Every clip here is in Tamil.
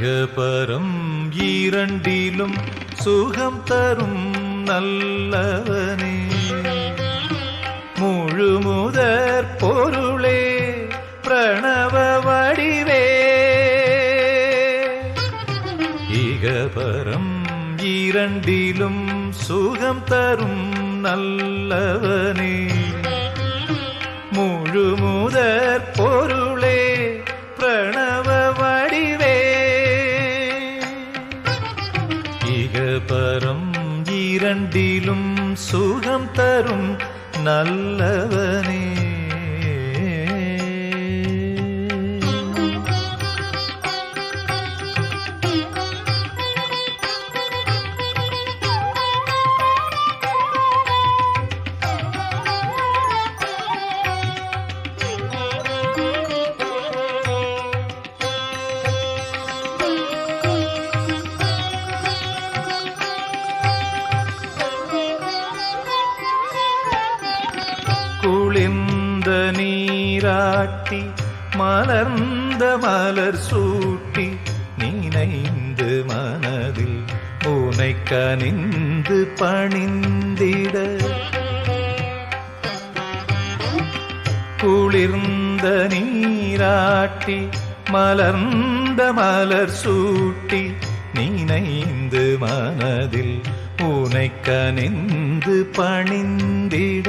இகபரம் இரண்டிலும் சுகம் தரும் நல்லவனே. முழு முதற் பொருளே பிரணவ வடிவே. இகபரம் இரண்டிலும் சுகம் தரும் நல்லவனே. முழு முதற் பொருள் தரும் நல்லவனே. காட்டி மலர்ந்த மலர் சூட்டி நினைந்து மனதில் உனை கனிந்து பணிந்திட. குளிர்ந்த நீராட்டி மலர்ந்த மலர் சூட்டி நினைந்து மனதில் உனை கனிந்து பணிந்திட.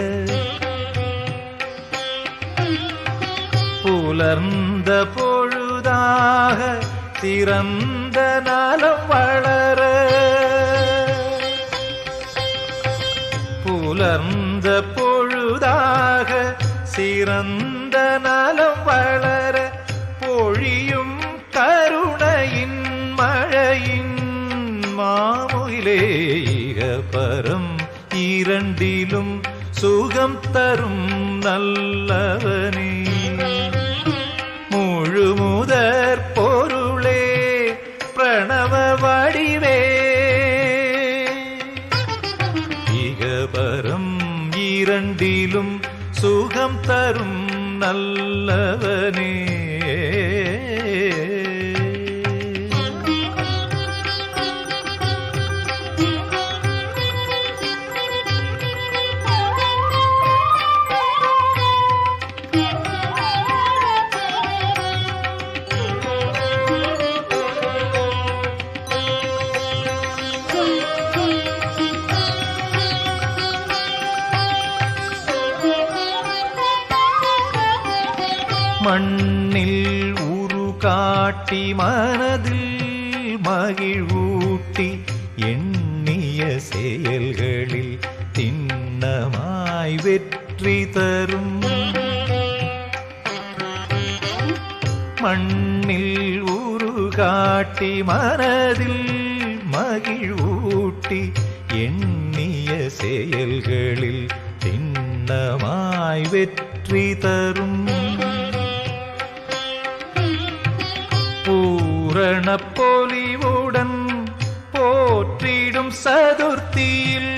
புலர்ந்த பொழுதாக திறந்த நலம் வளர. புலர்ந்த பொழுதாக சிறந்த நலம் வளர. பொழியும் கருணையின் மழையின் மாமுயிலேக பரம் இரண்டிலும் சுகம் தரும் நல்லவனே. இரண்டிலும் சுகம் தரும் நல்லவனே. மண்ணில் உரு காட்டி மனதில் மகிழ்வூட்டி எண்ணிய செயல்களில் திண்ணமாய் வெற்றி தரும். மண்ணில் உரு காட்டி மனதில் மகிழ்வூட்டி எண்ணிய செயல்களில் திண்ணமாய் வெற்றி தரும். பூரண போற்றிடும் சதுர்த்தியில்.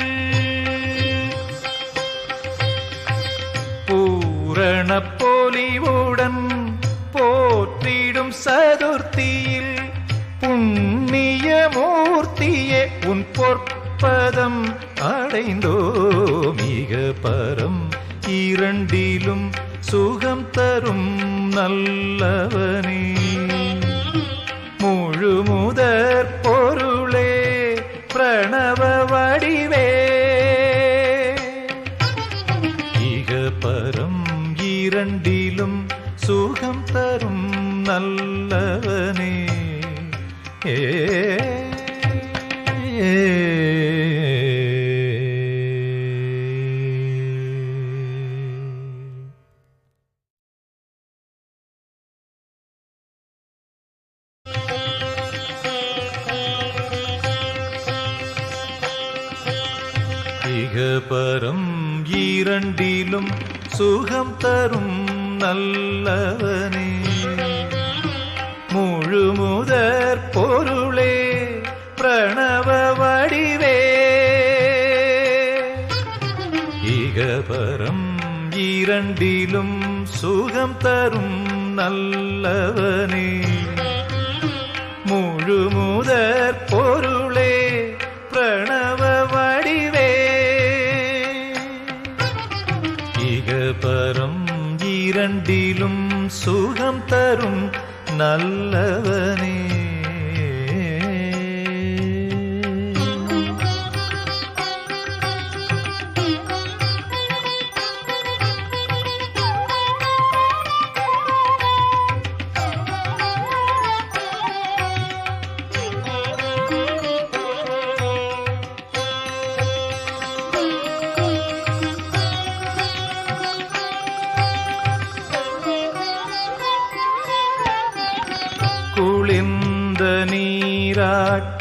பூரண பொலிவுடன் போற்றிடும் சதுர்த்தியில் புண்ணிய மூர்த்தியே உன் பொற்பதம் அடைந்தோ மிக பரம் இரண்டிலும் சுகம் தரும் நல்லவனே. பரம் இரண்டிலும் சுகம் தரும் நல்லவனே. ஏ ஐகபரம் இரண்டிலும் சுகம் தரும் நல்லவனே. முழு முதற் பொருளே பிரணவ வடிவே. இகபரம் இரண்டிலும் சுகம் தரும் நல்லவனே. முழு முதற் பொருள் இரண்டிலும் சுகம் தரும் நல்லவன் குளிர்ந்த நீராட்டி